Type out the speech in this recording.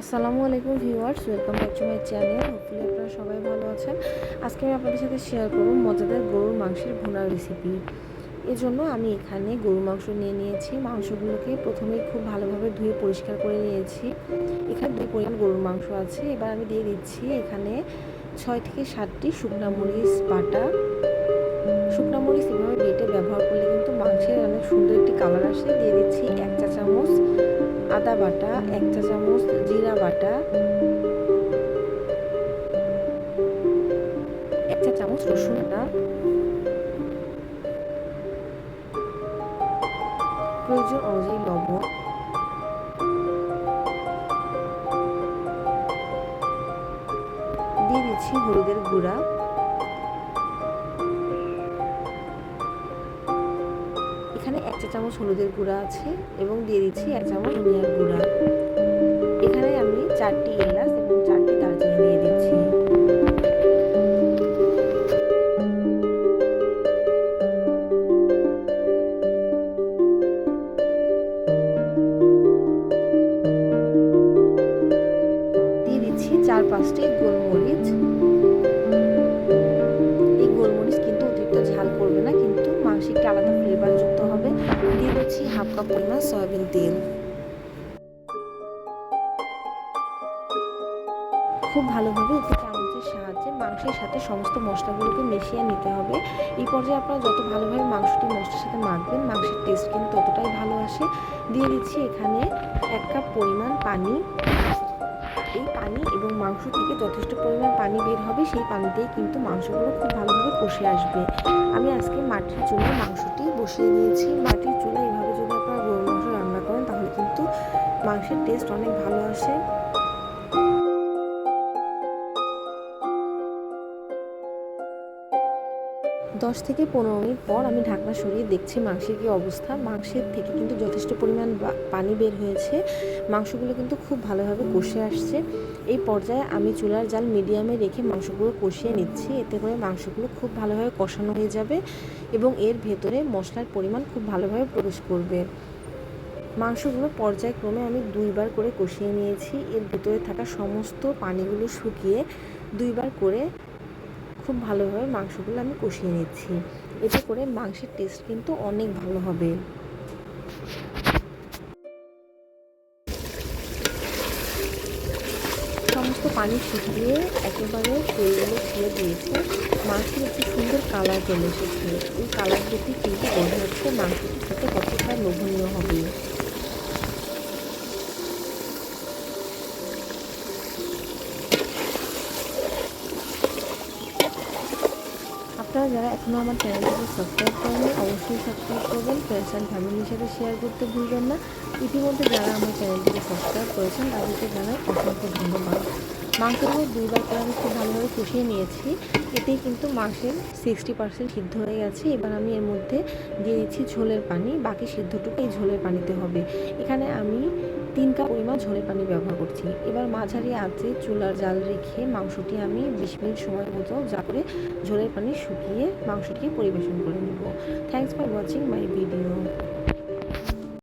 আসসালামু আলাইকুম viewers, welcome back to my channel. Hopefully আপনারা সবাই ভালো আছেন। আজকে আমি আপনাদের সাথে শেয়ার করব মজাদার গরুর মাংসের ভুনার রেসিপি এর জন্য আমি এখানে গরুর মাংস নিয়ে নিয়েছি। মাংসগুলোকে প্রথমে খুব ভালোভাবে ধুয়ে পরিষ্কার করে নিয়েছি। এখানে দুই পরিমাণ গরুর মাংস আছে। এবার আমি দিয়ে দিচ্ছি এখানে ছয় থেকে সাতটি শুকনা মরিচ, বাটা। শুকনা মরিচ এভাবে বেটে ব্যবহার করলে কিন্তু মাংসের অনেক সুন্দর একটি কালার আসে। দিয়ে দিচ্ছি এক চা চামচ আদা বাটা, এক চা চামচ জিরা বাটা, এক চা চামচ রসুন বাটা প্রয়োজন অনুযায়ী লবণ, দিয়ে দিচ্ছি হলুদের গুঁড়া। চামচ হলুদের গুঁড়া আছে এবং দিয়ে দিচ্ছি এক চামচ ধনিয়ার গুঁড়া। এখানে আমি চারটি এলাচ এবং চারটি দারচিনি দিয়ে দিচ্ছি। দিয়ে দিচ্ছি চার পাঁচটি গোলমরিচ। এই গোলমরিচ কিন্তু অতিরিক্ত ঝাল করবে না, কিন্তু মাংসে একটু আলাদা পরিমাণ সয়াবিন তেল খুব ভালোভাবে একটি চামচের সাহায্যে মাংসের সাথে সমস্ত মশলাগুলোকে মিশিয়ে নিতে হবে। এই পর্যায়ে আপনারা যত ভালোভাবে মাংসটি মশলার সাথে মাখবেন, মাংসের টেস্ট কিন্তু ততটাই ভালো আসে। দিয়ে দিচ্ছি এখানে এক কাপ পরিমাণ পানি। এই পানি এবং মাংস থেকে যথেষ্ট পরিমাণ পানি বের হবে, সেই পানিতেই কিন্তু মাংসগুলো খুব ভালোভাবে কষে আসবে। আমি আজকে মাটির চুলে মাংসটি বসিয়ে দিয়েছি। মাটির চুলায় মাংসের টেস্ট অনেক ভালো আসে। দশ থেকে পনেরো মিনিট পর আমি ঢাকনা সরিয়ে দেখছি মাংসের কী অবস্থা। মাংসের থেকে কিন্তু যথেষ্ট পরিমাণ পানি বের হয়েছে। মাংসগুলো কিন্তু খুব ভালোভাবে কষে আসছে। এই পর্যায়ে আমি চুলার জাল মিডিয়ামে রেখে মাংসগুলো কষিয়ে নিচ্ছি। এতে করে মাংসগুলো খুব ভালোভাবে কষানো হয়ে যাবে এবং এর ভেতরে মশলার পরিমাণ খুব ভালোভাবে প্রবেশ করবে। মাংসগুলো পর্যায়ক্রমে আমি দুইবার করে কষিয়ে নিয়েছি। এর ভেতরে থাকা সমস্ত পানিগুলো শুকিয়ে দুইবার করে খুব ভালোভাবে মাংসগুলো আমি কষিয়ে নিচ্ছি। এতে করে মাংসের টেস্ট কিন্তু অনেক ভালো হবে। সমস্ত পানি শুকিয়ে একেবারে তেলগুলো ছেড়ে দিয়েছে। মাংসের একটি সুন্দর কালার চলে এসেছে। এই কালার দেখে কিন্তু বোঝা যাচ্ছে মাংসটি খেতে কতটা লোভনীয় হবে। আপনারা যারা এখনও আমার চ্যানেলটিকে সাবস্ক্রাইব করেননি অবশ্যই সাবস্ক্রাইব করবেন। ফ্রেন্ডস অ্যান্ড ফ্যামিলির সাথে শেয়ার করতে ভুলবেন না। ইতিমধ্যে যারা আমার চ্যানেলটিকে সাবস্ক্রাইব করেছেন, তাদেরকে জানাই অসংখ্য ধন্যবাদ। মাংসগুলো দুইবার করে আমি খুব ভালোভাবে কষিয়ে নিয়েছি। এতেই কিন্তু মাংসের সিক্সটি পার্সেন্ট সিদ্ধ হয়ে গেছে। এবার আমি এর মধ্যে দিয়ে দিচ্ছি ঝোলের পানি। বাকি সিদ্ধটুকু এই ঝোলের পানিতে হবে। এখানে আমি তিন কাপ পরিমাণ ঝোলের পানি ব্যবহার করছি। এবার মাঝারি আঁচে চুলার জাল রেখে মাংসটি আমি বিশ মিনিট সময় মতো যা করে ঝোলের পানি শুকিয়ে মাংসটিকে পরিবেশন করে নেব। Thanks for watching my video